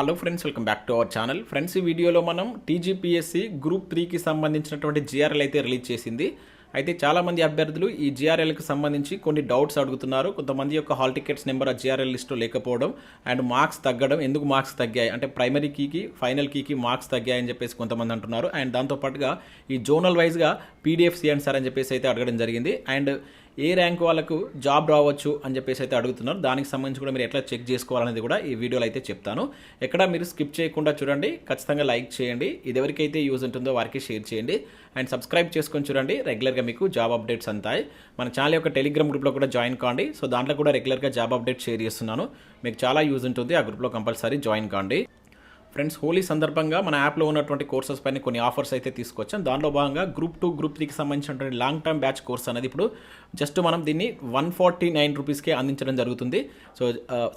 Hello friends welcome back to our channel friends ఈ వీడియోలో మనం టీజీపీఎస్సీ గ్రూప్ త్రీకి సంబంధించినటువంటి జిఆర్ఎల్ అయితే రిలీజ్ చేసింది. అయితే చాలామంది అభ్యర్థులు ఈ జిఆర్ఎల్కి సంబంధించి కొన్ని డౌట్స్ అడుగుతున్నారు. కొంతమంది యొక్క హాల్ టికెట్స్ నెంబర్ ఆ జిఆర్ఎల్ లిస్ట్లో లేకపోవడం అండ్ మార్క్స్ తగ్గడం ఎందుకు మార్క్స్ తగ్గాయి? అంటే ప్రైమరీ కీకి ఫైనల్ కీకి మార్క్స్ తగ్గాయని చెప్పేసి కొంతమంది అంటున్నారు. అండ్ దాంతోపాటుగా ఈ జోనల్ వైజ్గా పీడిఎఫ్ ఇవ్వండి సార్ అని చెప్పేసి అయితే అడగడం జరిగింది. అండ్ ఏ ర్యాంక్ వాళ్ళకు జాబ్ రావచ్చు అని చెప్పేసి అయితే అడుగుతున్నారు. దానికి సంబంధించి కూడా మీరు ఎట్లా చెక్ చేసుకోవాలనేది కూడా ఈ వీడియోలో అయితే చెప్తాను. ఎక్కడ మీరు స్కిప్ చేయకుండా చూడండి. ఖచ్చితంగా లైక్ చేయండి. ఇది ఎవరికైతే యూజ్ ఉంటుందో వారికి షేర్ చేయండి. అండ్ సబ్స్క్రైబ్ చేసుకొని చూడండి. రెగ్యులర్గా మీకు జాబ్ అప్డేట్స్ అంతాయి. మన ఛానల్ యొక్క టెలిగ్రామ్ గ్రూప్లో కూడా జాయిన్ కాండి. సో దాంట్లో కూడా రెగ్యులర్గా జాబ్ అప్డేట్ షేర్ చేస్తున్నాను. మీకు చాలా యూజ్ ఉంటుంది. ఆ గ్రూప్లో కంపల్సరీ జాయిన్ కాండి. ఫ్రెండ్స్ హోలీ సందర్భంగా మన యాప్లో ఉన్నటువంటి కోర్సెస్ పైన కొన్ని ఆఫర్స్ అయితే తీసుకొచ్చాం. దానిలో భాగంగా గ్రూప్ టూ గ్రూప్ త్రీకి సంబంధించినటువంటి లాంగ్ టర్మ్ బ్యాచ్ కోర్స్ అనేది ఇప్పుడు జస్ట్ మనం దీన్ని వన్ ఫార్టీ నైన్ రూపీస్కే అందించడం జరుగుతుంది. So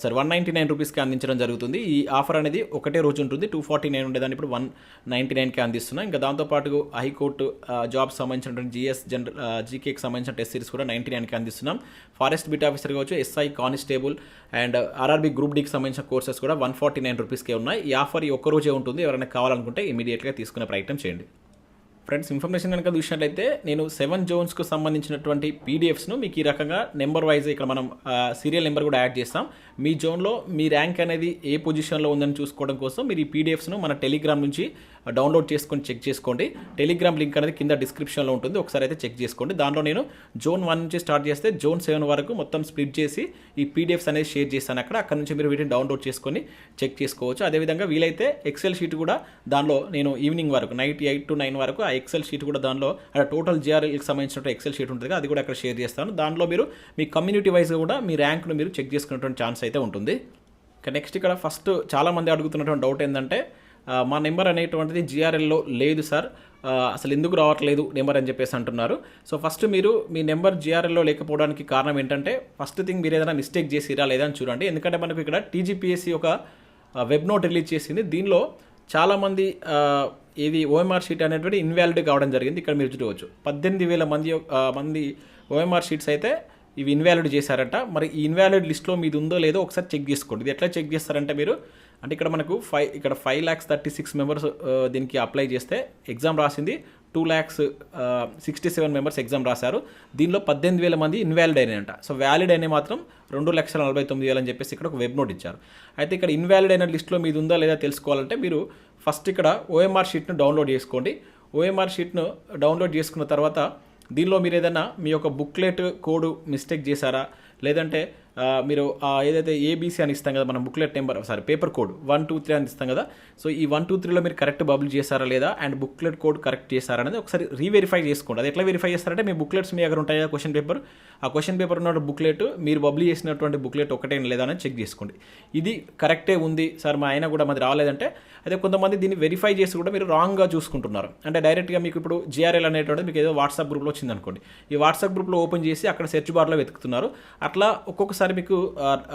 sir one ninety nine రూపీస్కి అందించడం జరుగుతుంది. ఈ ఆఫర్ అనేది ఒకటే రోజు ఉంటుంది. టూ ఫార్టీ నైన్ ఉండేదాన్ని ఇప్పుడు వన్ నైంటీ నైన్కే అందిస్తున్నాం. ఇంకా దాంతోపాటు హైకోర్టు జాబ్ సంబంధించినటువంటి జిఎస్ జనరల్ జీకేకి సంబంధించిన టెస్ట్ సిరీస్ కూడా నైంటీ నైన్కి అందిస్తున్నాం. ఫారెస్ట్ బిట్ ఆఫీసర్ కావచ్చు SI constable and RRB group డీకి సంబంధించిన కోర్సెస్ కూడా వన్ ఫార్టీ నైన్ రూపీస్కే ఉన్నాయి. ఈ ఆఫర్ మరి ఒక్క రోజే ఉంటుంది. ఎవరైనా కావాలనుకుంటే ఇమీడియట్గా తీసుకునే ప్రయత్నం చేయండి. ఫ్రెండ్స్ ఇన్ఫర్మేషన్ కనుక చూసినట్లయితే నేను సెవెన్ జోన్స్కు సంబంధించినటువంటి పీడిఎఫ్స్ను మీకు ఈ రకంగా నెంబర్ వైజ్ ఇక్కడ మనం సీరియల్ నెంబర్ కూడా యాడ్ చేస్తాం. మీ జోన్లో మీ ర్యాంక్ అనేది ఏ పొజిషన్లో ఉందని చూసుకోవడం కోసం మీరు ఈ పీడిఎఫ్స్ను మన టెలిగ్రామ్ నుంచి డౌన్లోడ్ చేసుకొని చెక్ చేసుకోండి. టెలిగ్రామ్ లింక్ అనేది కింద డిస్క్రిప్షన్లో ఉంటుంది. ఒకసారి అయితే చెక్ చేసుకోండి. దాంట్లో నేను జోన్ వన్ నుంచి స్టార్ట్ చేస్తే జోన్ సెవెన్ వరకు మొత్తం స్ప్లిట్ చేసి ఈ పీడిఎఫ్స్ అనేది షేర్ చేస్తాను అక్కడ. అక్కడ నుంచి మీరు వీటిని డౌన్లోడ్ చేసుకొని చెక్ చేసుకోవచ్చు. అదేవిధంగా వీలైతే ఎక్సెల్ షీట్ కూడా దానిలో నేను ఈవినింగ్ వరకు నైట్ ఎయిట్ టు నైన్ వరకు ఆ ఎక్సెల్ షీట్ కూడా దానిలో అక్కడ టోటల్ జిఆర్ఎల్కి సంబంధించిన ఎక్సెల్ షీట్ ఉంటుంది అది కూడా అక్కడ షేర్ చేస్తాను. దానిలో మీరు మీ కమ్యూనిటీ వైజ్గా కూడా మీ ర్యాంక్ను మీరు చెక్ చేసుకునేటువంటి ఛాన్స్ అయితే ఉంటుంది. ఇక నెక్స్ట్ ఇక్కడ ఫస్ట్ చాలామంది అడుగుతున్నటువంటి డౌట్ ఏంటంటే మా నెంబర్ అనేటువంటిది జిఆర్ఎల్లో లేదు సార్. అసలు ఎందుకు రావట్లేదు నెంబర్ అని చెప్పేసి అంటున్నారు. సో ఫస్ట్ మీరు మీ నెంబర్ జిఆర్ఎల్లో లేకపోవడానికి కారణం ఏంటంటే ఫస్ట్ థింగ్ మీరు ఏదైనా మిస్టేక్ చేసిరా లేదా అని చూడండి. ఎందుకంటే మనకు ఇక్కడ టీజీపీఎస్సీ ఒక వెబ్ నోట్ రిలీజ్ చేసింది. దీనిలో చాలామంది ఇది ఓఎంఆర్ షీట్ అనేటువంటి ఇన్వాలిడ్ కావడం జరిగింది. ఇక్కడ మీరు చూడవచ్చు. పద్దెనిమిది వేల మంది మంది ఓఎంఆర్ షీట్స్ అయితే ఇవి ఇన్వాలిడ్ చేశారంట. మరి ఈ ఇన్వాలిడ్ లిస్ట్లో మీది ఉందో లేదో ఒకసారి చెక్ చేసుకోండి. ఇది ఎట్లా చెక్ చేస్తారంటే మీరు అంటే ఇక్కడ మనకు ఫైవ్ ఇక్కడ five lakhs thirty six members దీనికి అప్లై చేస్తే ఎగ్జామ్ రాసింది two lakhs sixty seven members exam రాశారు. దీనిలో పద్దెనిమిది వేల మంది ఇన్వాలిడ్ అయినాయంట. సో వ్యాలిడ్ అయిన మాత్రం రెండు లక్షల నలభై తొమ్మిది వేలు అని చెప్పేసి ఇక్కడ ఒక వెబ్ నోట్ ఇచ్చారు. అయితే ఇక్కడ ఇన్వాలిడ్ అయిన లిస్ట్లో మీది ఉందా లేదా తెలుసుకోవాలంటే మీరు ఫస్ట్ ఇక్కడ ఓఎంఆర్ షీట్ను డౌన్లోడ్ చేసుకోండి. ఓఎంఆర్ షీట్ను డౌన్లోడ్ చేసుకున్న తర్వాత దీనిలో మీరు ఏదైనా మీ యొక్క బుక్లెట్ కోడ్ మిస్టేక్ చేశారా? లేదంటే మీరు ఏదైతే ఏబీసీ అని ఇస్తాం కదా మనం booklet number sorry paper code one two three అని ఇస్తాం కదా సో ఈ వన్ టూ త్రీలో మీరు కరెక్ట్ బబుల్ చేశారా లేదా అండ్ బుక్లెట్ కోడ్ కరెక్ట్ చేశారా అనేది ఒకసారి రీవెరిఫై చేసుకోండి. అది ఎట్లా వెరిఫై చేస్తారంటే మీ బుక్లెట్స్ మీ దగ్గర ఉంటాయి కదా క్వశ్చన్ పేపర్ ఆ క్వశ్చన్ పేపర్ ఉన్న బుక్లెట్ మీరు బబుల్ చేసినటువంటి బుక్లెట్ ఒకటే లేదా అని చెక్ చేసుకోండి. ఇది కరెక్టే ఉంది సార్ మా ఆయన కూడా మాది రాలేదంటే అదే కొంతమంది దీన్ని వెరిఫై చేసి కూడా మీరు రాంగ్గా చూసుకుంటున్నారు. అంటే డైరెక్ట్గా మీకు ఇప్పుడు జిఆర్ఎల్ అనేటువంటిది మీకు ఏదో వాట్సాప్ గ్రూప్లో వచ్చింది అనుకోండి ఈ వాట్సాప్ గ్రూప్లో ఓపెన్ చేసి అక్కడ సెర్చ్ బార్లో వెతుకుతున్నారు. అట్లా ఒక్కొక్కసారి మీకు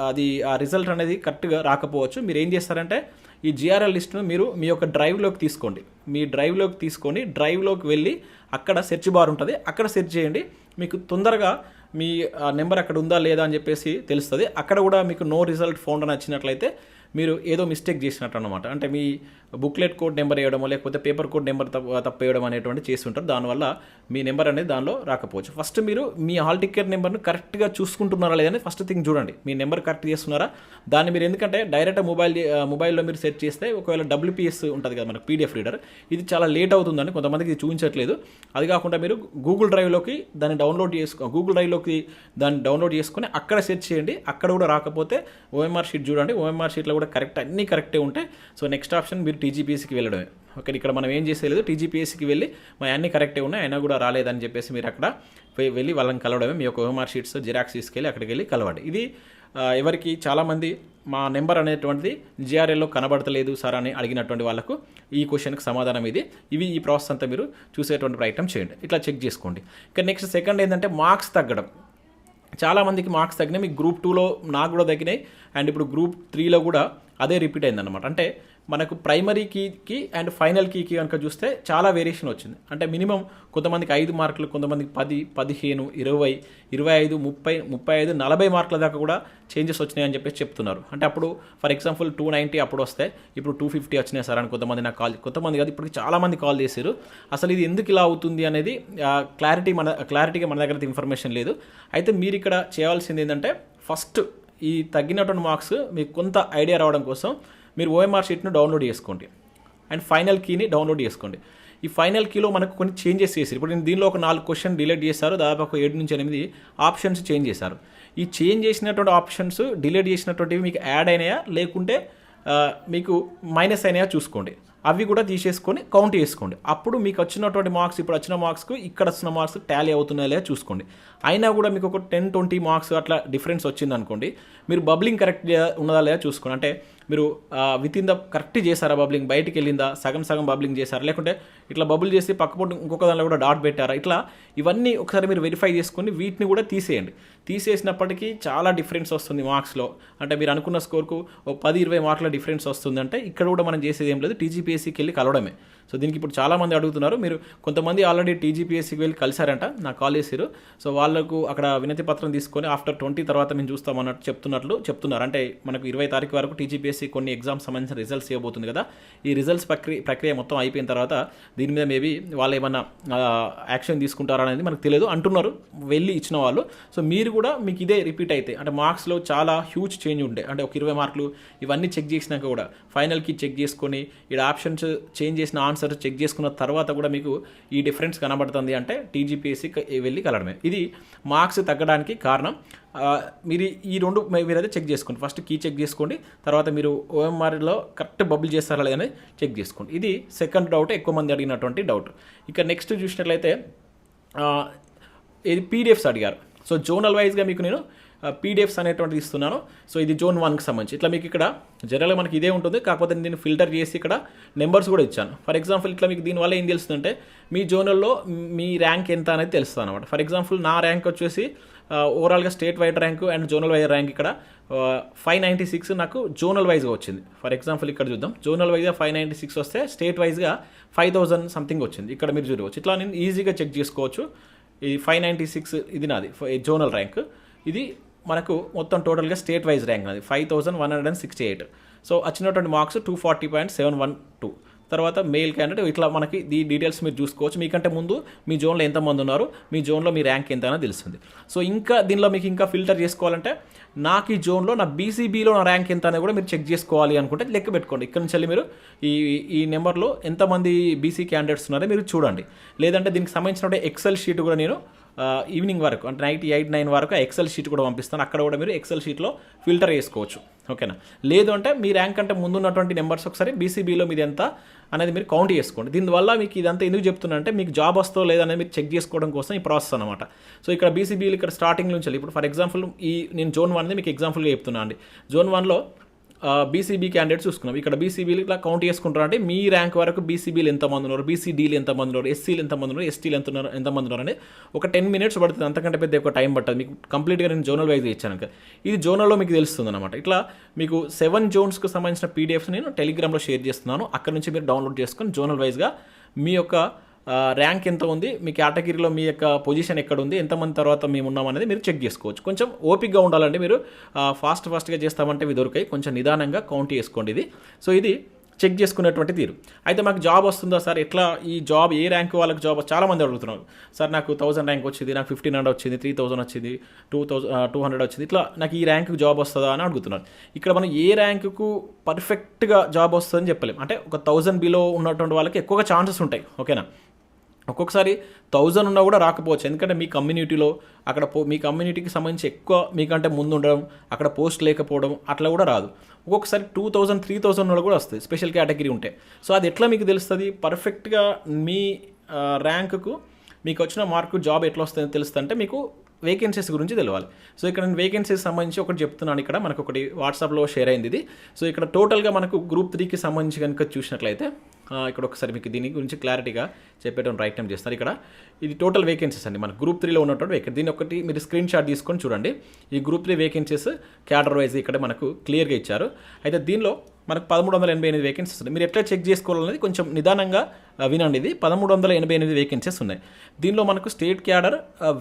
అది ఆ రిజల్ట్ అనేది కరెక్ట్గా రాకపోవచ్చు. మీరు ఏం చేస్తారంటే ఈ జిఆర్ఎల్ లిస్ట్ను మీరు మీ యొక్క డ్రైవ్లోకి తీసుకోండి. మీ డ్రైవ్లోకి తీసుకొని డ్రైవ్లోకి వెళ్ళి అక్కడ సెర్చ్ బార్ ఉంటుంది. అక్కడ సెర్చ్ చేయండి. మీకు తొందరగా మీ నెంబర్ అక్కడ ఉందా లేదా అని చెప్పేసి తెలుస్తుంది. అక్కడ కూడా మీకు నో రిజల్ట్ ఫౌండ్ అని వచ్చినట్లయితే మీరు ఏదో మిస్టేక్ చేసినట్టు అనమాట అంటే మీ బుక్లెట్ కోడ్ నెంబర్ వేయడమో లేకపోతే పేపర్ కోడ్ నెంబర్ తప్ప వేయడం అనేటువంటి చేసి ఉంటారు దానివల్ల మీ నెంబర్ అనేది దానిలో రాకపోవచ్చు. ఫస్ట్ మీరు మీ హాల్ టికెట్ నెంబర్ను కరెక్ట్గా చూసుకుంటున్నారా లేదని ఫస్ట్ థింగ్ చూడండి. మీ నెంబర్ కరెక్ట్ చేస్తున్నారా? దాన్ని మీరు ఎందుకంటే డైరెక్ట్ మొబైల్ మొబైల్లో మీరు సెట్ చేస్తే ఒకవేళ డబ్ల్యూపీఎస్ ఉంటుంది కదా మనకు పీడిఎఫ్ రీడర్ ఇది చాలా లేట్ అవుతుందని కొంతమందికి ఇది చూపించట్లేదు. అది కాకుండా మీరు గూగుల్ డ్రైవ్లోకి దాన్ని డౌన్లోడ్ చేసుకో గూగుల్ డ్రైవ్లోకి దాన్ని డౌన్లోడ్ చేసుకొని అక్కడ సెర్చ్ చేయండి. అక్కడ కూడా రాకపోతే ఓఎంఆర్ షీట్ చూడండి. ఓఎంఆర్ షీట్లో కూడా కరెక్ట్ అన్నీ కరెక్టే ఉంటాయి సో నెక్స్ట్ ఆప్షన్ మీరు టీజీపీఎస్సీకి వెళ్ళడమే. ఓకే ఇక్కడ మనం ఏం చేసేలేదు టీజీపీఎస్సీకి వెళ్ళి మా అన్ని కరెక్టే ఉన్నాయి అయినా కూడా రాలేదని చెప్పేసి మీరు అక్కడ పోయి వెళ్ళి వాళ్ళని కలవడమే. మీ యొక్క ఓఎంఆర్ షీట్స్ జిరాక్స్ తీసుకెళ్ళి అక్కడికి వెళ్ళి కలవండి. ఇది ఎవరికి చాలామంది మా నెంబర్ అనేటువంటిది జిఆర్ఎల్లో కనబడతలేదు సార్ అని అడిగినటువంటి వాళ్ళకు ఈ క్వశ్చన్కి సమాధానం ఇది. ఇవి ఈ ప్రాసెస్ అంతా మీరు చూసేటువంటి ప్రయత్నం చేయండి. ఇట్లా చెక్ చేసుకోండి. ఇక నెక్స్ట్ సెకండ్ ఏంటంటే మార్క్స్ తగ్గడం. చాలామందికి మార్క్స్ తగ్గినాయి. మీకు గ్రూప్ టూలో నాకు కూడా తగ్గినాయి. అండ్ ఇప్పుడు గ్రూప్ త్రీలో కూడా అదే రిపీట్ అయిందన్నమాట. అంటే మనకు ప్రైమరీ కీకి అండ్ ఫైనల్ కీకి కనుక చూస్తే చాలా వేరియేషన్ వచ్చింది. అంటే మినిమం కొంతమందికి ఐదు మార్కులు కొంతమందికి పది పదిహేను ఇరవై ఇరవై ఐదు ముప్పై ముప్పై ఐదు నలభై మార్కుల దాకా కూడా చేంజెస్ వచ్చినాయని చెప్పేసి చెప్తున్నారు. అంటే అప్పుడు ఫర్ ఎగ్జాంపుల్ టూ నైంటీ అప్పుడు వస్తే ఇప్పుడు టూ ఫిఫ్టీ వచ్చినాయి సార్ అని కొంతమంది నాకు కాల్ కొంతమంది కాదు ఇప్పుడు చాలామంది కాల్ చేశారు. అసలు ఇది ఎందుకు ఇలా అవుతుంది అనేది క్లారిటీ మన క్లారిటీగా మన దగ్గర అయితే ఇన్ఫర్మేషన్ లేదు. అయితే మీరు ఇక్కడ చేయాల్సింది ఏంటంటే ఫస్ట్ ఈ తగ్గినటువంటి మార్క్స్ మీకు కొంత ఐడియా రావడం కోసం మీరు ఓఎంఆర్ షీట్ను డౌన్లోడ్ చేసుకోండి. అండ్ ఫైనల్ కీని డౌన్లోడ్ చేసుకోండి. ఈ ఫైనల్ కీలో మనకు కొన్ని చేంజెస్ చేశారు. ఇప్పుడు నేను దీనిలో ఒక నాలుగు క్వశ్చన్ డిలీట్ చేశారు. దాదాపు ఒక ఏడు నుంచి ఎనిమిది ఆప్షన్స్ చేంజ్ చేశారు. ఈ చేంజ్ చేసినటువంటి ఆప్షన్స్ డిలీట్ చేసినటువంటివి మీకు యాడ్ అయినాయా? లేకుంటే మీకు మైనస్ అయినాయా చూసుకోండి. అవి కూడా తీసేసుకొని కౌంట్ చేసుకోండి. అప్పుడు మీకు వచ్చినటువంటి మార్క్స్ ఇప్పుడు వచ్చిన మార్క్స్కు ఇక్కడ వచ్చిన మార్క్స్ టాలీ అవుతున్నాయా లేదా చూసుకోండి. అయినా కూడా మీకు ఒక టెన్ ట్వంటీ మార్క్స్ అట్లా డిఫరెన్స్ వచ్చింది అనుకోండి మీరు బబ్లింగ్ కరెక్ట్ ఉన్నదా లేదా చూసుకోండి. అంటే మీరు విత్ ఇన్ ద కరెక్ట్ చేశారా బబ్లింగ్ బయటికి వెళ్ళిందా సగం సగం బబ్లింగ్ చేశారా లేకుంటే ఇట్లా బబుల్ చేసి పక్కపొట్టు ఇంకొక దానిలో కూడా డాట్ పెట్టారా ఇట్లా ఇవన్నీ ఒకసారి మీరు వెరిఫై చేసుకుని వీటిని కూడా తీసేయండి. తీసేసినప్పటికీ చాలా డిఫరెన్స్ వస్తుంది మార్క్స్లో అంటే మీరు అనుకున్న స్కోర్కు ఒక పది ఇరవై మార్కుల డిఫరెన్స్ వస్తుంది అంటే ఇక్కడ కూడా మనం చేసేది ఏం లేదు టీజీపీఎస్సీకి వెళ్ళి కలవడమే. సో దీనికి ఇప్పుడు చాలామంది అడుగుతున్నారు. మీరు కొంతమంది ఆల్రెడీ టీజీపీఎస్సీకి వెళ్ళి కలిశారంట నాకు కాల్ చేశారు సో వాళ్ళకు అక్కడ వినతి పత్రం తీసుకొని ఆఫ్టర్ ట్వంటీ తర్వాత మేము చూస్తామన్నట్టు చెప్తున్నట్లు చెప్తున్నారు. అంటే మనకు ఇరవై తారీఖు వరకు టీజీపీఎస్సీ కొన్ని ఎగ్జామ్స్ సంబంధించిన రిజల్ట్స్ ఇవ్వబోతుంది కదా. ఈ రిజల్ట్స్ ప్రక్రియ ప్రక్రియ మొత్తం అయిపోయిన తర్వాత దీని మీద మేబీ వాళ్ళు ఏమన్నా యాక్షన్ తీసుకుంటారా అనేది మనకు తెలియదు అంటున్నారు. వెళ్ళి ఇచ్చిన వాళ్ళు. సో మీరు కూడా మీకు ఇదే రిపీట్ అయితే అంటే మార్క్స్లో చాలా హ్యూజ్ చేంజ్ ఉండే. అంటే ఒక ఇరవై మార్కులు ఇవన్నీ చెక్ చేసినాక కూడా ఫైనల్కి చెక్ చేసుకొని ఇక్కడ ఆప్షన్స్ చేంజ్ చేసిన ఆన్సర్ చెక్ చేసుకున్న తర్వాత కూడా మీకు ఈ డిఫరెన్స్ కనబడుతుంది అంటే టీజీపీఎస్సీ వెళ్ళి కలడమే. ఇది మార్క్స్ తగ్గడానికి కారణం. మీరు ఈ రెండు మీ- మీరైతే చెక్ చేసుకోండి. ఫస్ట్ కీ చెక్ చేసుకోండి. తర్వాత మీరు ఓఎంఆర్లో కరెక్ట్ బబుల్ చేస్తారా లేదని చెక్ చేసుకోండి. ఇది సెకండ్ డౌట్ ఎక్కువ మంది అడిగినటువంటి డౌట్. ఇక నెక్స్ట్ చూసినట్లయితే ఇది పీడిఎఫ్స్ అడిగారు. సో జోనల్ వైజ్గా మీకు నేను పీడిఎఫ్స్ అనేటువంటిది ఇస్తున్నాను. సో ఇది జోన్ వన్కి సంబంధించి. ఇట్లా మీకు ఇక్కడ జనరల్గా మనకి ఇదే ఉంటుంది. కాకపోతే నేను దీన్ని ఫిల్టర్ చేసి ఇక్కడ నెంబర్స్ కూడా ఇచ్చాను. ఫర్ ఎగ్జాంపుల్ ఇట్లా మీకు దీనివల్ల ఏం తెలుస్తుందంటే మీ జోనల్లో మీ ర్యాంక్ ఎంత అనేది తెలుస్తుంది అనమాట ఫర్ ఎగ్జాంపుల్ నా ర్యాంక్ వచ్చేసి ఓవరాల్గా state wide rank and zonal wise rank ఇక్కడ ఫైవ్ నైంటీ సిక్స్ నాకు జోనల్ వైజ్గా వచ్చింది. ఫర్ ఎగ్జాంపుల్ ఇక్కడ చూద్దాం. జోనల్ వైజ్గా ఫైవ్ నైంటీ సిక్స్ వస్తే స్టేట్ వైజ్గా ఫైవ్ థౌసండ్ సంథింగ్ వచ్చింది. ఇక్కడ మీరు చూడవచ్చు. ఇట్లా నేను ఈజీగా చెక్ చేసుకోవచ్చు. ఇది ఫైవ్ నైంటీ సిక్స్ ఇది నాది. జోనల్ ర్యాంక్ ఇది మనకు మొత్తం టోటల్గా స్టేట్ వైజ్ ర్యాంక్ అది five thousand one hundred and sixty eight so వచ్చినటువంటి marks two forty point seven one two తర్వాత మెయిల్ క్యాండిడేట్ ఇట్లా మనకి ఈ డీటెయిల్స్ మీరు చూసుకోవచ్చు. మీకంటే ముందు మీ జోన్లో ఎంతమంది ఉన్నారు మీ జోన్లో మీ ర్యాంక్ ఎంత అనేది తెలుస్తుంది. సో ఇంకా దీనిలో మీకు ఇంకా ఫిల్టర్ చేసుకోవాలంటే నాకు ఈ జోన్లో నా బీసీబీలో నా ర్యాంక్ ఎంత అనేది కూడా మీరు చెక్ చేసుకోవాలి అనుకుంటే లెక్క పెట్టుకోండి. ఇక్కడ నుంచి వెళ్ళి మీరు ఈ ఈ నెంబర్లో ఎంతమంది బీసీ క్యాండిడేట్స్ ఉన్నారో మీరు చూడండి. లేదంటే దీనికి సంబంధించిన ఎక్సెల్ షీట్ కూడా నేను ఈవినింగ్ వరకు అంటే నైట్ ఎయిట్ నైన్ వరకు ఎక్సెల్ షీట్ కూడా పంపిస్తాను. అక్కడ కూడా మీరు ఎక్సెల్ షీట్లో ఫిల్టర్ చేసుకోవచ్చు. ఓకేనా లేదు అంటే మీ ర్యాంక్ అంటే ముందున్నటువంటి నెంబర్స్ ఒకసారి బీసీబీలో మీది ఎంత అనేది మీరు కౌంట్ చేసుకోండి. దీనివల్ల మీకు ఇదంతా ఎందుకు చెప్తున్నా అంటే మీకు జాబ్ వస్తో లేదనేది మీరు చెక్ చేసుకోవడం కోసం ఈ ప్రాసెస్ అనమాట సో ఇక్కడ బీసీబీలు ఇక్కడ స్టార్టింగ్ నుంచి వెళ్ళి ఇప్పుడు ఫర్ ఎగ్జాంపుల్ ఈ నేను జోన్ వన్ది మీకు ఎగ్జాంపుల్గా చెప్తున్నా అండి. జోన్ వన్లో బీసీబీ క్యాండిడేట్ చూసుకున్నాం. ఇక్కడ బీసీబీలు ఇట్లా కౌంట్ చేసుకుంటారు అంటే మీ ర్యాంక్ వరకు బీసీబీలు ఎంతమంది ఉన్నారు? బీసీడీలు ఎంతమంది ఉన్నారు? ఎస్సీలు ఎంతమంది ఉన్నారు? ఎస్టీలు ఎంత ఉన్నారు? ఎంతమంది ఉన్నారు? అని ఒక టెన్ మినిట్స్ పడుతుంది. అంతకంటే పెద్ద ఒక టైం పడుతుంది మీకు కంప్లీట్గా నేను జోనల్ వైజ్ ఇచ్చాను ఇది జోనల్లో మీకు తెలుస్తుంది అనమాట ఇట్లా మీకు సెవెన్ జోన్స్కి సంబంధించిన పీడిఎఫ్స్ నేను టెలిగ్రామ్లో షేర్ చేస్తున్నాను. అక్కడ నుంచి మీరు డౌన్లోడ్ చేసుకొని జోనల్ వైజ్గా మీ యొక్క ర్యాంక్ ఎంత ఉంది? మీ కేటగిరీలో మీ యొక్క పొజిషన్ ఎక్కడ ఉంది ఎంతమంది తర్వాత మేము ఉన్నామనేది మీరు చెక్ చేసుకోవచ్చు. కొంచెం ఓపిక్గా ఉండాలంటే మీరు. ఫాస్ట్ ఫాస్ట్గా చేస్తామంటే ఇవి దొరికాయి. కొంచెం నిదానంగా కౌంట్ చేసుకోండి ఇది. సో ఇది చెక్ చేసుకునేటువంటి తీరు. అయితే మాకు జాబ్ వస్తుందా సార్? ఎట్లా ఈ జాబ్ ఏ ర్యాంక్ వాళ్ళకి జాబ్ చాలా మంది అడుగుతున్నారు. సార్ నాకు థౌసండ్ ర్యాంక్ వచ్చింది నాకు ఫిఫ్టీన్ హండ్రెడ్ వచ్చింది త్రీ థౌసండ్ వచ్చింది టూ థౌసండ్ టూ హండ్రెడ్ వచ్చింది. ఇట్లా నాకు ఈ ర్యాంక్ జాబ్ వస్తుందా అని అడుగుతున్నారు. ఇక్కడ మనం ఏ ర్యాంకుకు పర్ఫెక్ట్గా జాబ్ వస్తుందని చెప్పలేం. అంటే ఒక థౌసండ్ బిలో ఉన్నటువంటి వాళ్ళకి ఎక్కువగా ఛాన్సెస్ ఉంటాయి. ఓకేనా? ఒక్కొక్కసారి థౌజండ్ ఉన్నా కూడా రాకపోవచ్చు. ఎందుకంటే మీ కమ్యూనిటీలో అక్కడ పో మీ కమ్యూనిటీకి సంబంధించి ఎక్కువ మీకంటే ముందు ఉండడం అక్కడ పోస్ట్ లేకపోవడం అట్లా కూడా రాదు. ఒక్కొక్కసారి టూ థౌజండ్ త్రీ థౌజండ్ కూడా వస్తుంది స్పెషల్ కేటగిరీ ఉంటే. సో అది ఎట్లా మీకు తెలుస్తుంది? పర్ఫెక్ట్గా మీ ర్యాంకుకు మీకు వచ్చిన మార్కు జాబ్ ఎట్లా వస్తుందో తెలుస్తుంది అంటే మీకు వేకెన్సీస్ గురించి తెలియాలి సో ఇక్కడ నేను వేకెన్సీస్ సంబంధించి ఒకటి చెప్తున్నాను ఇక్కడ. మనకు ఒకటి వాట్సాప్లో షేర్ అయింది ఇది. సో ఇక్కడ టోటల్గా మనకు గ్రూప్ త్రీకి సంబంధించి కనుక చూసినట్లయితే ఇక్కడ ఒకసారి మీకు దీని గురించి క్లారిటీగా చెప్పేటువంటి టైం చేస్తారు ఇక్కడ ఇది టోటల్ వేకెన్సీస్ అండి. మన గ్రూప్ త్రీలో ఉన్నటువంటి వేకెన్సీ దీని ఒకటి మీరు స్క్రీన్ షాట్ తీసుకొని చూడండి. ఈ group three vacancies cadre wise ఇక్కడ మనకు క్లియర్గా ఇచ్చారు. అయితే దీనిలో మనకు పదమూడు వందల ఎనభై ఎనిమిది వేకెన్సీస్ ఉన్నాయి. మీరు ఎట్లా చెక్ చేసుకోవాలనేది కొంచెం నిదానంగా వినండి ఇది. పదమూడు వందల ఎనభై ఎనిమిది వేకెన్సీస్ ఉన్నాయి. దీనిలో మనకు స్టేట్ క్యాడర్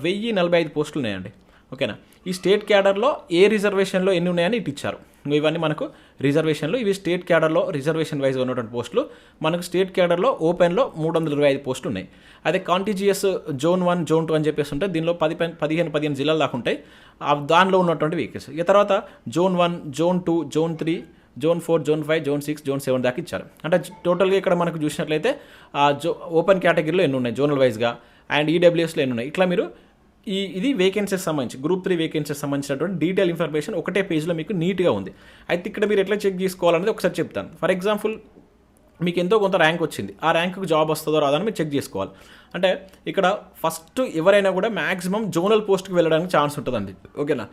వెయ్యి నలభై ఐదు పోస్టులు ఉన్నాయండి. ఓకేనా? ఈ స్టేట్ క్యాడర్లో ఏ రిజర్వేషన్లో ఎన్ని ఉన్నాయని ఇటు ఇచ్చారు. ఇవన్నీ మనకు రిజర్వేషన్లు. ఇవి స్టేట్ క్యాడర్లో రిజర్వేషన్ వైజ్ ఉన్నటువంటి పోస్టులు. మనకు స్టేట్ క్యాడర్లో ఓపెన్లో మూడు వందల ఇరవై ఐదు పోస్టులు ఉన్నాయి. అదే contiguous zone one zone two అని చెప్పేసి ఉంటే దీనిలో పది పదిహేను పదిహేను జిల్లాలు దాకా ఉంటాయి. ఆ దానిలో ఉన్నటువంటి వెహికల్స్ ఇక తర్వాత zone one zone two zone three zone four zone five zone six zone seven దాకా ఇచ్చారు. అంటే టోటల్గా ఇక్కడ మనకు చూసినట్లయితే ఆ జో ఓపెన్ కేటగిరీలో ఎన్ని ఉన్నాయి? జోనల్ వైజ్గా అండ్ ఈడబ్ల్యూఎస్లో ఎన్ని ఉన్నాయి? ఇట్లా మీరు ఈ ఇది వేకెన్సీస్ సంబంధించి గ్రూప్ త్రీ వేకెన్సీస్ సంబంధించినటువంటి డీటెయిల్ ఇన్ఫర్మేషన్ ఒకటే పేజ్లో మీకు నీట్గా ఉంది. అయితే ఇక్కడ మీరు ఎట్లా చెక్ చేసుకోవాలనేది ఒకసారి చెప్తాను. ఫర్ ఎగ్జాంపుల్ మీకు ఎంతో కొంత ర్యాంక్ వచ్చింది. ఆ ర్యాంకుకి జాబ్ వస్తుందో రాదని మీరు చెక్ చేసుకోవాలి. అంటే ఇక్కడ ఫస్ట్ ఎవరైనా కూడా మ్యాక్సిమం జోనల్ పోస్ట్కి వెళ్ళడానికి ఛాన్స్ ఉంటుందండి. ఓకేనా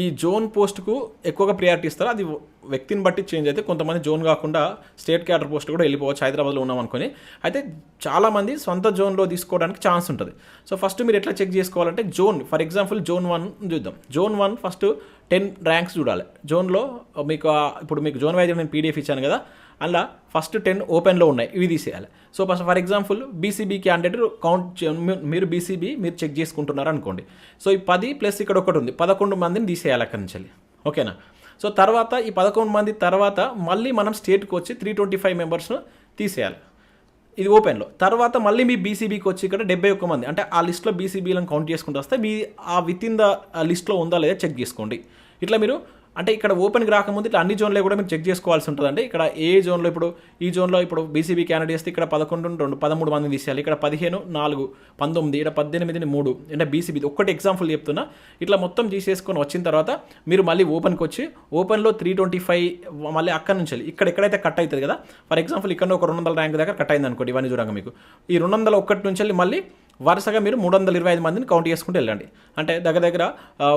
ఈ జోన్ పోస్ట్కు ఎక్కువగా ప్రియారిటీ ఇస్తారు. అది వ్యక్తిని బట్టి చేంజ్ అయితే కొంతమంది జోన్ కాకుండా స్టేట్ క్యాడర్ పోస్ట్ కూడా వెళ్ళిపోవచ్చు. హైదరాబాద్లో ఉన్నాం అనుకుని. అయితే చాలామంది సొంత జోన్లో తీసుకోవడానికి ఛాన్స్ ఉంటుంది. సో ఫస్ట్ మీరు ఎట్లా చెక్ చేసుకోవాలంటే zone for example zone one చూద్దాం. Zone one first ten ranks చూడాలి. జోన్లో మీకు ఇప్పుడు మీకు జోన్ వైజ్ నేను పీడిఎఫ్ ఇచ్చాను కదా. అలా ఫస్ట్ టెన్ ఓపెన్లో ఉన్నాయి ఇవి తీసేయాలి. So first for example BCB candidate count మీరు బీసీబీ మీరు చెక్ చేసుకుంటున్నారు అనుకోండి. సో ఈ పది ప్లస్ ఇక్కడ ఒకటి ఉంది పదకొండు మందిని తీసేయాలి అక్కడి నుంచి ఓకేనా? సో తర్వాత ఈ పదకొండు మంది తర్వాత మళ్ళీ మనం స్టేట్కి వచ్చి త్రీ ట్వంటీ ఫైవ్ మెంబర్స్ను తీసేయాలి. ఇది ఓపెన్లో తర్వాత మళ్ళీ మీ బీసీబీకి వచ్చి ఇక్కడ డెబ్బై ఒక్క మంది అంటే ఆ లిస్ట్లో బీసీబీలను కౌంట్ చేసుకుంటూ వస్తే మీ ఆ విత్ ఇన్ ద లిస్ట్లో ఉందా లేదా చెక్ చేసుకోండి. ఇట్లా మీరు అంటే ఇక్కడ ఓపెన్కి రాకముందు ఇట్లా అన్ని జోన్లో కూడా మీరు చెక్ చేసుకోవాల్సి ఉంటుందండి. ఇక్కడ ఏ జోన్లో ఇప్పుడు ఈ జోన్లో ఇప్పుడు బీసీబీ క్యాండిడేట్స్ ఇక్కడ పదకొండు రెండు పదమూడు మంది తీసేయాలి. ఇక్కడ పదిహేను నాలుగు పంతొమ్మిది ఇక్కడ పద్దెనిమిదిని మూడు అంటే బీసీబీ ఒక్కటి ఎగ్జాంపుల్ చెప్తున్నా. ఇట్లా మొత్తం తీసేసుకొని వచ్చిన తర్వాత మీరు మళ్ళీ ఓపెన్కి వచ్చి ఓపెన్లో త్రీ ట్వంటీ ఫైవ్ మళ్ళీ అక్కడ నుంచి వెళ్ళి ఇక్కడ ఎక్కడైతే కట్ అవుతుంది కదా ఫర్ ఎగ్జాంపుల్ ఇక్కడ ఒక రెండు వందల ర్యాంక్ దగ్గర కట్ అయింది అనుకోండి ఇవన్నీ చూడంగా మీకు. ఈ రెండు వందల ఒక్కటి నుంచి వెళ్ళి మళ్ళీ వరుసగా మీరు మూడు వందల ఇరవై ఐదు మందిని కౌంట్ చేసుకుంటూ వెళ్ళండి. అంటే దగ్గర దగ్గర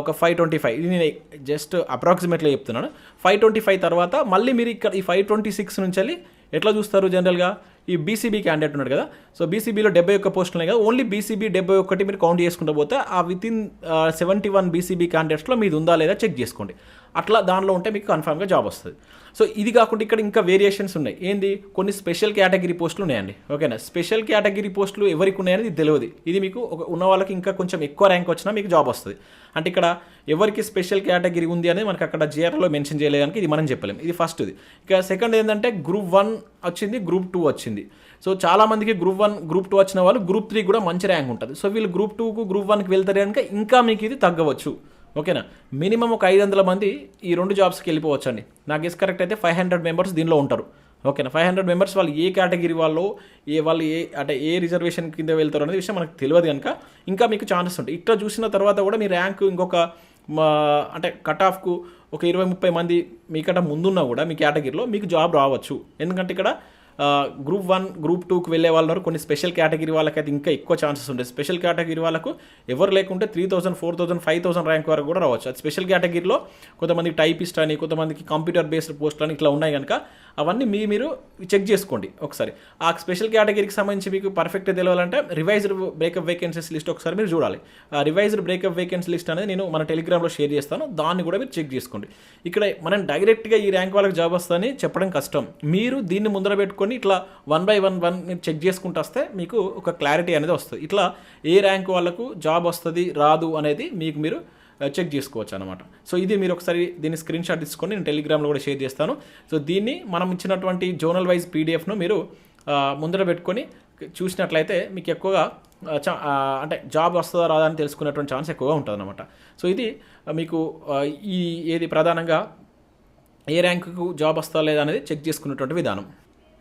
ఒక ఫైవ్ ట్వంటీ ఫైవ్ ఇది నేను జస్ట్ అప్రాక్సిమేట్లీ చెప్తున్నాను. ఫైవ్ ట్వంటీ ఫైవ్ తర్వాత మళ్ళీ మీరు ఇక్కడ ఈ ఫైవ్ ట్వంటీ సిక్స్ నుంచి వెళ్ళి ఎట్లా చూస్తారు జనరల్గా ఈ బీసీబీ క్యాండిడేట్ ఉన్నాడు కదా. సో బీసీబీలో డెబ్బై ఒక్క పోస్టులు ఉన్నాయి కదా. ఓన్లీ బీసీబీ డెబ్బై ఒకటి మీరు కౌంట్ చేసుకుంటూ పోతే ఆ with in seventy one BCB క్యాండిడేట్స్లో మీది ఉందా లేదా చెక్ చేసుకోండి. అట్లా దానిలో ఉంటే మీకు కన్ఫామ్గా జాబ్ వస్తుంది. సో ఇది కాకుండా ఇక్కడ ఇంకా వేరియేషన్స్ ఉన్నాయి. ఏంది? కొన్ని స్పెషల్ కేటగిరీ పోస్టులు ఉన్నాయండి. ఓకేనా స్పెషల్ కేటగిరీ పోస్టులు ఎవరికి ఉన్నాయనేది తెలియదు. ఇది మీకు ఒక ఉన్న వాళ్ళకి ఇంకా కొంచెం ఎక్కువ ర్యాంక్ వచ్చినా మీకు జాబ్ వస్తుంది. అంటే ఇక్కడ ఎవరికి స్పెషల్ కేటగిరీ ఉంది అనేది మనకి అక్కడ జిఆర్లో మెన్షన్ చేయలేదానికి ఇది మనం చెప్పలేము ఇది ఫస్ట్ ఇది. ఇక సెకండ్ ఏంటంటే గ్రూప్ వన్ వచ్చింది గ్రూప్ టూ వచ్చింది. సో చాలామందికి గ్రూప్ వన్ గ్రూప్ టూ వచ్చిన వాళ్ళు గ్రూప్ త్రీ కూడా మంచి ర్యాంక్ ఉంటుంది. సో వీళ్ళు గ్రూప్ టూకు గ్రూప్ వన్కి వెళ్తారు కనుక ఇంకా మీకు ఇది తగ్గవచ్చు. ఓకేనా? మినిమం ఒక ఐదు వందల మంది ఈ రెండు జాబ్స్కి వెళ్ళిపోవచ్చు అండి ఇస్ కరెక్ట్ అయితే ఫైవ్ హండ్రెడ్ మెంబర్స్ దీనిలో ఉంటారు. ఓకేనా? ఫైవ్ హండ్రెడ్ మెంబర్స్ వాళ్ళు ఏ కేటగిరీ వాళ్ళు ఏ వాళ్ళు ఏ అంటే ఏ రిజర్వేషన్ కింద వెళ్తారు అనేది విషయం మనకు తెలియదు కనుక ఇంకా మీకు ఛాన్సెస్ ఉంటాయి. ఇట్లా చూసిన తర్వాత కూడా మీ ర్యాంక్ ఇంకొక మా అంటే కట్ ఆఫ్కు ఒక ఇరవై ముప్పై మంది మీకట ముందున్నా కూడా మీ కేటగిరీలో మీకు జాబ్ రావచ్చు. ఎందుకంటే ఇక్కడ గ్రూప్ వన్ గ్రూప్ టూకి వెళ్ళే వాళ్ళు కొన్ని స్పెషల్ కేటగిరీ వాళ్ళకైతే ఇంకా ఎక్కువ ఛాన్సెస్ ఉంటాయి. స్పెషల్ కేటగిరీ వాళ్ళకు ఎవరు లేకుంటే three thousand four thousand five thousand rank వరకు కూడా రావచ్చు. అది స్పెషల్ కేటగిరీలో కొంతమంది టైపిస్ట్ అని కొంతమందికి కంప్యూటర్ బేస్డ్ పోస్టులు అని ఇట్లా ఉన్నాయి కనుక అవన్నీ మీ మీరు చెక్ చేసుకోండి ఒకసారి. ఆ స్పెషల్ కేటగిరీకి సంబంధించి మీకు పర్ఫెక్ట్ తెలియాలంటే రివైజ్డ్ బ్రేకప్ వేకెన్సీస్ లిస్ట్ ఒకసారి మీరు చూడాలి. ఆ రివైజ్డ్ బ్రేకప్ వేకెన్సీ లిస్ట్ అనేది నేను మన టెలిగ్రామ్లో షేర్ చేస్తాను. దాన్ని కూడా మీరు చెక్ చేసుకోండి. ఇక్కడ మనం డైరెక్ట్గా ఈ ర్యాంక్ వాళ్ళకి జాబ్ వస్తుందని చెప్పడం కష్టం. మీరు దీన్ని ముందర పెట్టుకొని ఇట్లా వన్ బై వన్ వన్ మీరు చెక్ చేసుకుంటూ వస్తే మీకు ఒక క్లారిటీ అనేది వస్తుంది. ఇట్లా ఏ ర్యాంక్ వాళ్ళకు జాబ్ వస్తుంది రాదు అనేది మీకు మీరు చెక్ చేసుకోవచ్చు అనమాట సో ఇది మీరు ఒకసారి దీన్ని స్క్రీన్ షాట్ తీసుకొని నేను టెలిగ్రామ్లో కూడా షేర్ చేస్తాను. సో దీన్ని మనం ఇచ్చినటువంటి జోనల్ వైజ్ పీడిఎఫ్ను మీరు ముందర పెట్టుకొని చూసినట్లయితే మీకు ఎక్కువగా చా- అంటే జాబ్ వస్తుందా రాదా అని తెలుసుకునేటువంటి ఛాన్స్ ఎక్కువగా ఉంటుంది అనమాట సో ఇది మీకు ఈ ఏది ప్రధానంగా ఏ ర్యాంకుకు జాబ్ వస్తా లేదా అనేది చెక్ చేసుకునేటువంటి విధానం.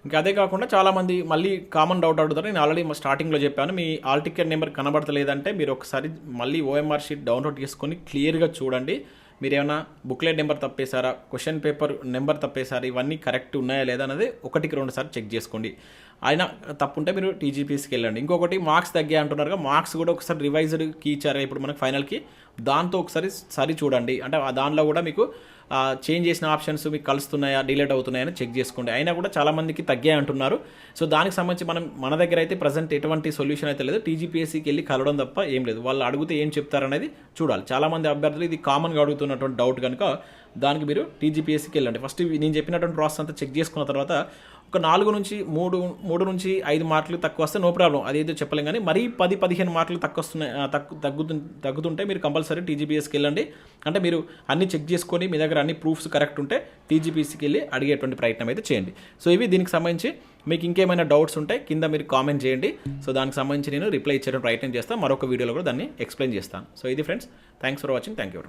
ఇంకా అదే కాకుండా చాలామంది మళ్ళీ కామన్ డౌట్ అడుగుతారు. నేను ఆల్రెడీ స్టార్టింగ్లో చెప్పాను. మీ ఆల్ టికెట్ నెంబర్ కనబడతలేదంటే మీరు ఒకసారి మళ్ళీ ఓఎంఆర్ షీట్ డౌన్లోడ్ చేసుకొని క్లియర్గా చూడండి. మీరు ఏమైనా బుక్లెట్ నెంబర్ తప్పేశారా? క్వశ్చన్ పేపర్ నెంబర్ తప్పేశారా? ఇవన్నీ కరెక్ట్ ఉన్నాయా లేదా? అనేది ఒకటికి రెండు సార్లు చెక్ చేసుకోండి. అయినా తప్పు ఉంటే మీరు టీజీపీఎస్కి వెళ్ళండి. ఇంకొకటి మార్క్స్ తగ్గాయి అంటున్నారు మార్క్స్ కూడా ఒకసారి రివైజ్డ్ కీ ఇచ్చారు ఇప్పుడు మనకి ఫైనల్కి. దాంతో ఒకసారి సరి చూడండి. అంటే దానిలో కూడా మీకు చేంజ్ చేసిన ఆప్షన్స్ మీకు కలుస్తున్నాయా డిలేట్ అవుతున్నాయని చెక్ చేసుకోండి. అయినా కూడా చాలామందికి తగ్గాయి అంటున్నారు. సో దానికి సంబంధించి మనం మన దగ్గర అయితే ప్రజెంట్ ఎటువంటి సొల్యూషన్ అయితే లేదు. టీజీపీఎస్సీకి వెళ్ళి కలవడం తప్ప ఏం లేదు. వాళ్ళు అడిగితే ఏం చెప్తారనేది చూడాలి. చాలామంది అభ్యర్థులు ఇది కామన్గా అడుగుతున్నటువంటి డౌట్ కనుక దానికి మీరు టీజీపీఎస్సీకి వెళ్ళండి. ఫస్ట్ నేను చెప్పినటువంటి ప్రాసెస్ అంతా చెక్ చేసుకున్న తర్వాత ఒక నాలుగు నుంచి మూడు మూడు నుంచి ఐదు మార్కులు తక్కువ వస్తే నో ప్రాబ్లం అదేదో చెప్పలేం కానీ మరీ పది పదిహేను మార్కులు తక్కువ వస్తున్నాయి తగ్గు తగ్గుతు తగ్గుతుంటే మీరు కంపల్సరీ టీజీపీఎస్కి వెళ్ళండి. అంటే మీరు అన్ని చెక్ చేసుకొని మీ దగ్గర అన్ని ప్రూఫ్స్ కరెక్ట్ ఉంటే టీజీపీఎస్కి వెళ్ళి అడిగేటువంటి ప్రయత్నం అయితే చేయండి. సో ఇవి దీనికి సంబంధించి మీకు ఇంకేమైనా డౌట్స్ ఉంటే కింద మీరు కామెంట్ చేయండి. సో దానికి సంబంధించి నేను రిప్లై ఇచ్చేటువంటి ప్రయత్నం చేస్తాను మరొక వీడియోలో కూడా దాన్ని ఎక్స్ప్లెయిన్ చేస్తాను. సో ఇది friends thanks for watching thank you